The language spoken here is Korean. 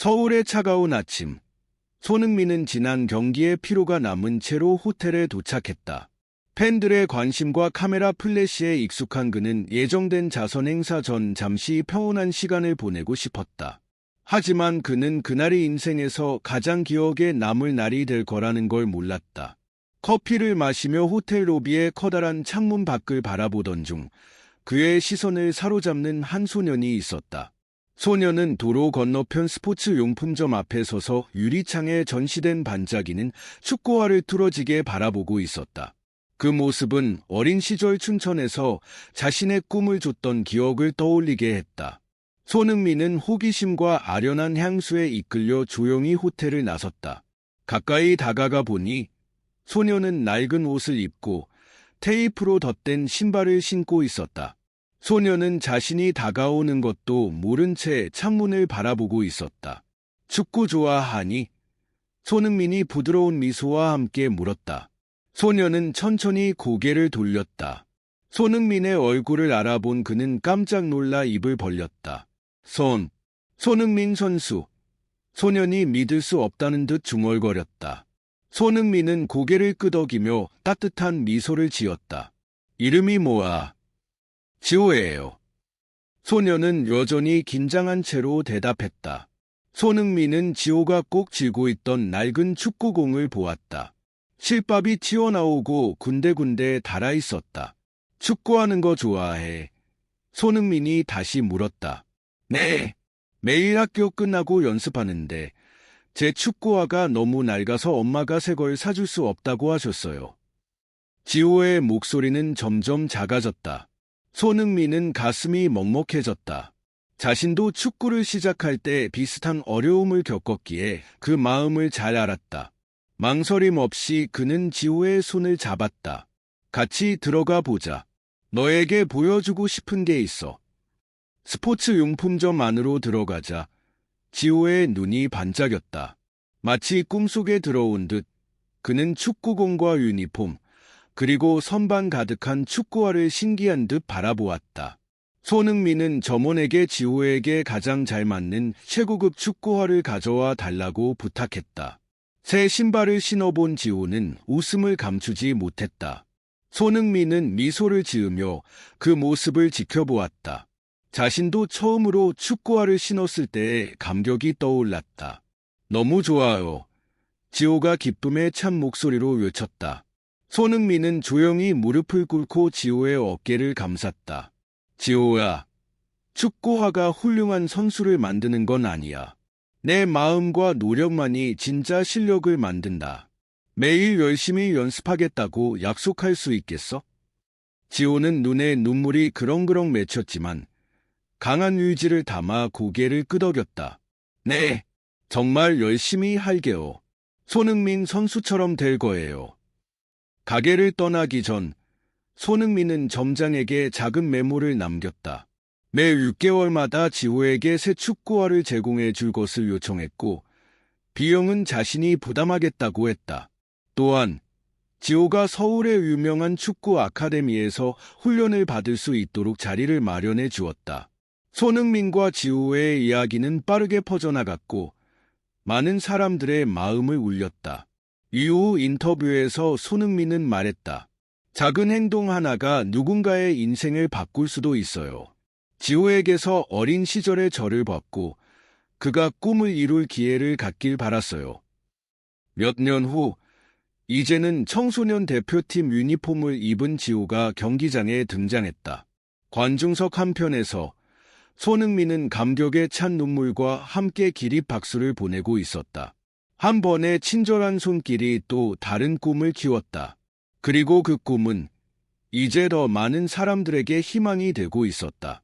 서울의 차가운 아침. 손흥민은 지난 경기에 피로가 남은 채로 호텔에 도착했다. 팬들의 관심과 카메라 플래시에 익숙한 그는 예정된 자선 행사 전 잠시 평온한 시간을 보내고 싶었다. 하지만 그는 그날이 인생에서 가장 기억에 남을 날이 될 거라는 걸 몰랐다. 커피를 마시며 호텔 로비의 커다란 창문 밖을 바라보던 중 그의 시선을 사로잡는 한 소년이 있었다. 소년은 도로 건너편 스포츠 용품점 앞에 서서 유리창에 전시된 반짝이는 축구화를 뚫어지게 바라보고 있었다. 그 모습은 어린 시절 춘천에서 자신의 꿈을 줬던 기억을 떠올리게 했다. 손흥민은 호기심과 아련한 향수에 이끌려 조용히 호텔을 나섰다. 가까이 다가가 보니 소녀는 낡은 옷을 입고 테이프로 덧댄 신발을 신고 있었다. 소녀는 자신이 다가오는 것도 모른 채 창문을 바라보고 있었다. 축구 좋아하니? 손흥민이 부드러운 미소와 함께 물었다. 소녀는 천천히 고개를 돌렸다. 손흥민의 얼굴을 알아본 그는 깜짝 놀라 입을 벌렸다. 손, 손흥민 선수. 소년이 믿을 수 없다는 듯 중얼거렸다. 손흥민은 고개를 끄덕이며 따뜻한 미소를 지었다. 이름이 뭐야? 지호예요. 소녀는 여전히 긴장한 채로 대답했다. 손흥민은 지호가 꼭 쥐고 있던 낡은 축구공을 보았다. 실밥이 튀어나오고 군데군데 달아 있었다. 축구하는 거 좋아해. 손흥민이 다시 물었다. 네. 매일 학교 끝나고 연습하는데 제 축구화가 너무 낡아서 엄마가 새 걸 사줄 수 없다고 하셨어요. 지호의 목소리는 점점 작아졌다. 손흥민은 가슴이 먹먹해졌다. 자신도 축구를 시작할 때 비슷한 어려움을 겪었기에 그 마음을 잘 알았다. 망설임 없이 그는 지호의 손을 잡았다. 같이 들어가 보자. 너에게 보여주고 싶은 게 있어. 스포츠 용품점 안으로 들어가자 지호의 눈이 반짝였다. 마치 꿈속에 들어온 듯 그는 축구공과 유니폼, 그리고 선반 가득한 축구화를 신기한 듯 바라보았다. 손흥민은 점원에게 지호에게 가장 잘 맞는 최고급 축구화를 가져와 달라고 부탁했다. 새 신발을 신어본 지호는 웃음을 감추지 못했다. 손흥민은 미소를 지으며 그 모습을 지켜보았다. 자신도 처음으로 축구화를 신었을 때의 감격이 떠올랐다. 너무 좋아요. 지호가 기쁨에 찬 목소리로 외쳤다. 손흥민은 조용히 무릎을 꿇고 지호의 어깨를 감쌌다. 지호야, 축구화가 훌륭한 선수를 만드는 건 아니야. 내 마음과 노력만이 진짜 실력을 만든다. 매일 열심히 연습하겠다고 약속할 수 있겠어? 지호는 눈에 눈물이 그렁그렁 맺혔지만 강한 의지를 담아 고개를 끄덕였다. 네, 정말 열심히 할게요. 손흥민 선수처럼 될 거예요. 가게를 떠나기 전 손흥민은 점장에게 작은 메모를 남겼다. 매 6개월마다 지호에게 새 축구화를 제공해 줄 것을 요청했고 비용은 자신이 부담하겠다고 했다. 또한 지호가 서울의 유명한 축구 아카데미에서 훈련을 받을 수 있도록 자리를 마련해 주었다. 손흥민과 지호의 이야기는 빠르게 퍼져나갔고 많은 사람들의 마음을 울렸다. 이후 인터뷰에서 손흥민은 말했다. 작은 행동 하나가 누군가의 인생을 바꿀 수도 있어요. 지호에게서 어린 시절의 저를 받고 그가 꿈을 이룰 기회를 갖길 바랐어요. 몇 년 후, 이제는 청소년 대표팀 유니폼을 입은 지호가 경기장에 등장했다. 관중석 한편에서 손흥민은 감격에 찬 눈물과 함께 기립 박수를 보내고 있었다. 한 번의 친절한 손길이 또 다른 꿈을 키웠다. 그리고 그 꿈은 이제 더 많은 사람들에게 희망이 되고 있었다.